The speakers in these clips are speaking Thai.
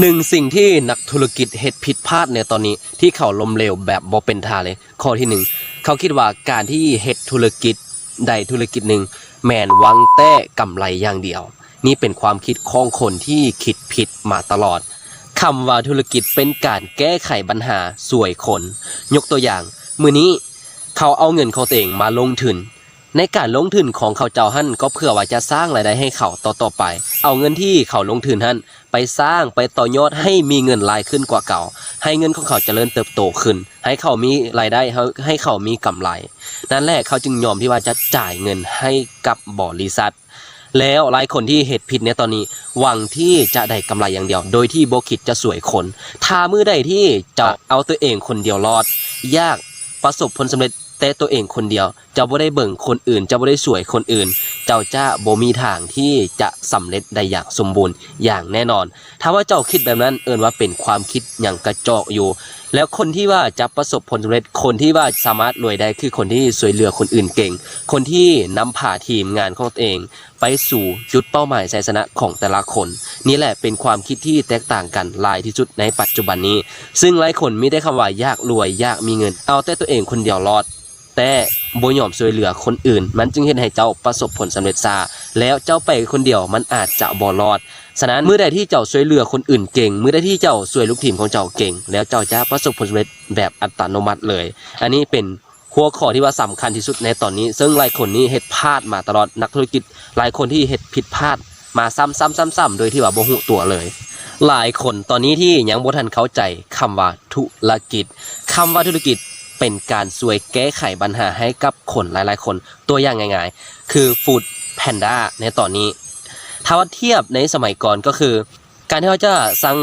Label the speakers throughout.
Speaker 1: หนึ่งสิ่งที่นักธุรกิจเหตุผิดพลาดในตอนนี้ที่เขาล้มเหลวแบบบ่เป็นทาเลย ข้อที่หนึ่งเขาคิดว่าการที่เหตุธุรกิจใดธุรกิจหนึ่งแมนวังแต่กำไรอย่างเดียว นี่เป็นความคิดของคนที่คิดผิดมาตลอดคำว่าธุรกิจเป็นการแก้ไขปัญหาสวยคน ยกตัวอย่าง มือนี้เขาเอาเงินของตัวเองมาลงทุน ในการลงทุนของเขาเจ้าหั่นก็เพื่อว่าจะสร้างรายได้ให้เขาต่อต่อไป เอาเงินที่เขาลงทุนหั่นไปสร้างไปต่อยอดให้มีเงินรายขึ้นกว่าเก่า ให้เงินของเขาเจริญเติบโตขึ้น ให้เขามีรายได้ให้ให้เขามีกำไร นั่นแหละเขาจึงยอมที่ว่าจะจ่ายเงินให้กับบริษัท แล้วหลายคนที่เหตุผิดในตอนนี้หวังที่จะได้กำไรอย่างเดียว โดยที่โบคิดจะสวยคนถ้ามือใดที่จะเอาตัวเองคนเดียวรอด ยากประสบผลสำเร็จแต่ตัวเองคนเดียว เจ้าบ่ได้เบิ่งคนอื่น เจ้าบ่ได้สวยคนอื่น เจ้าจะบ่มีทางที่จะสำเร็จได้อย่างสมบูรณ์อย่างแน่นอน ถ้าว่าเจ้าคิดแบบนั้นเอิ้นว่าเป็นความคิดอย่างกระจอกอยู่ แล้วคนที่ว่าจะประสบผลสำเร็จคนที่ว่าสามารถรวยได้คือคนที่สวยเหลือคนอื่นเก่ง คนที่นำพาทีมงานของตัวเอง ไปสู่จุดเป้าหมายชัยชนะของแต่ละคน นี่แหละเป็นความคิดที่แตกต่างกันหลายที่สุดในปัจจุบันนี้ ซึ่งหลายคนไม่ได้คำว่ายากรวยยากมีเงิน เอาแต่ตัวเองคนเดียวรอด แต่บ่ยอมช่วยเหลือคนอื่น มันจึงเห็นให้เจ้าประสบผลสำเร็จซาแล้วเจ้าไปคนเดียวมันอาจจะบ่รอดฉะนั้นเมื่อใดที่เจ้าช่วยเหลือคนอื่นเก่ง เมื่อใดที่เจ้าช่วยลูกทีมของเจ้าเก่ง แล้วเจ้าจะประสบผลสำเร็จแบบอัตโนมัติเลย อันนี้เป็นหัวข้อที่ว่าสำคัญที่สุดในตอนนี้ ซึ่งหลายคนนี้เฮ็ดพลาดมาตลอดนักธุรกิจ หลายคนที่เฮ็ดผิดพลาดมาซ้ำๆๆๆโดยที่ว่าบ่ฮู้ตัวเลยหลายคนตอนนี้ที่ยังบ่ทันเข้าใจคำว่าธุรกิจคำว่าธุรกิจ เป็นการช่วยแก้ไขปัญหาให้กับคนหลาย ๆ คนตัวอย่างง่าย ๆ คือฟูดแพนด้าในตอนนี้ ถ้าว่าเทียบในสมัยก่อนก็คือ การที่เขาจะสั่ง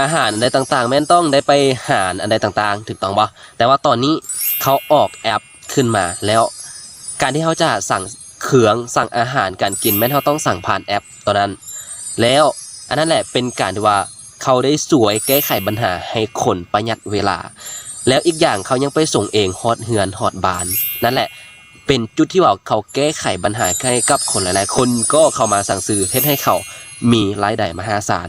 Speaker 1: อาหารอันใดต่างๆ แม่นต้องได้ไปหารอันใดต่างๆ ถูกต้องปะแต่ว่าตอนนี้เขาออกแอปขึ้นมาแล้ว การที่เขาจะสั่งเครื่องสั่งอาหารการกินแม่นเขาต้องสั่งผ่านแอปตอนนั้น แล้วอันนั้นแหละเป็นการที่ว่าเขาได้สวยแก้ไขปัญหาให้คนประหยัดเวลา แล้วอีกอย่างเขายังไปส่งเองฮอดเฮือนฮอดบาน นั่นแหละเป็นจุดที่ว่าเขาแก้ไขปัญหาให้กับคนหลายๆ คนก็เข้ามาสั่งซื้อเฮ็ดให้เขามีรายได้มหาศาล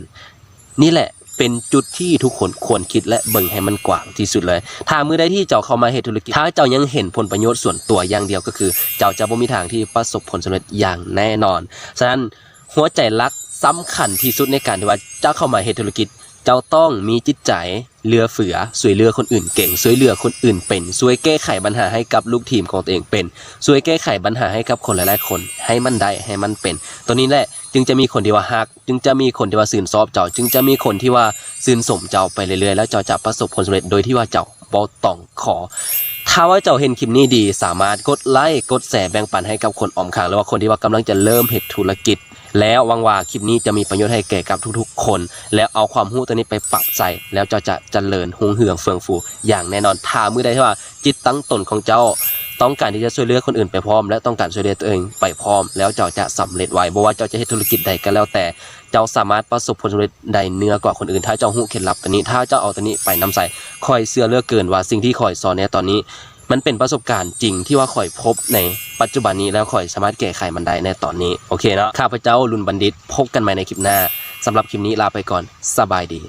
Speaker 1: นี่แหละเป็นจุดที่ทุกคนควรคิดและเบิ่งให้มันกว้างที่สุดเลย ถ้ามือใดที่เจ้าเข้ามาเฮ็ดธุรกิจ ถ้าเจ้ายังเห็นผลประโยชน์ส่วนตัวอย่างเดียวก็คือ เจ้าจะบ่มีทางที่ประสบผลสำเร็จอย่างแน่นอน ฉะนั้นหัวใจหลักสำคัญที่สุดในการที่ว่าเจ้าเข้ามาเฮ็ดธุรกิจ เจ้าต้องมีจิตใจเหลือเฟือสวยเหลือคนอื่นเก่งสวยเหลือคนอื่นเป็นสวยแก้ไขปัญหาให้กับลูกทีมของตัวเองเป็นสวยแก้ไขปัญหาให้กับคนหลายๆ คนให้มันได้ให้มันเป็น ตัวนี้แหละจึงจะมีคนที่ว่าฮัก จึงจะมีคนที่ว่าซื่นซอบเจ้า จึงจะมีคนที่ว่าซื่นสมเจ้าไปเรื่อยๆแล้วเจ้าจะประสบผลสำเร็จโดยที่ว่าเจ้าบ่ต้องขอ ถ้าว่าเจ้าเห็นคลิปนี้ดี สามารถกดไลค์กดแชร์แบ่งปันให้กับคนออมข้างหรือว่าคนที่ว่ากำลังจะเริ่มเหตุธุรกิจ แล้ววังว่าคลิปนี้จะมีประโยชน์ให้แก่กับทุกๆ คน แล้วเอาความรู้ตัวนี้ไปปรับใส่แล้วเจ้าจะเจริญหงเหืองเฟืองฟู อย่างแน่นอนถ้ามือใดที่ว่าจิตตั้งตนของเจ้า ต้องการที่จะช่วยเหลือคนอื่นไปพร้อม และต้องการช่วยเหลือตัวเองไปพร้อม แล้วเจ้าจะสำเร็จไวบ่ว่าเจ้าจะเฮ็ดธุรกิจใดก็แล้วแต่ เจ้าสามารถประสบผลสำเร็จได้เหนือกว่าคนอื่น ถ้าเจ้าหู้เคล็ดลับตัวนี้ ถ้าเจ้าเอาตัวนี้ไปนำใส่คอยเชื่อเลือกเกินว่าสิ่งที่คอยสอนในตอนนี้ มันเป็นประสบการณ์จริงที่ว่าคอยพบในปัจจุบันนี้แล้วคอยสามารถแก้ไขมันได้ในตอนนี้โอเคเนาะข้าพเจ้าลุนบัณฑิตพบกันใหม่ในคลิปหน้าสำหรับคลิปนี้ลาไปก่อนสบายดี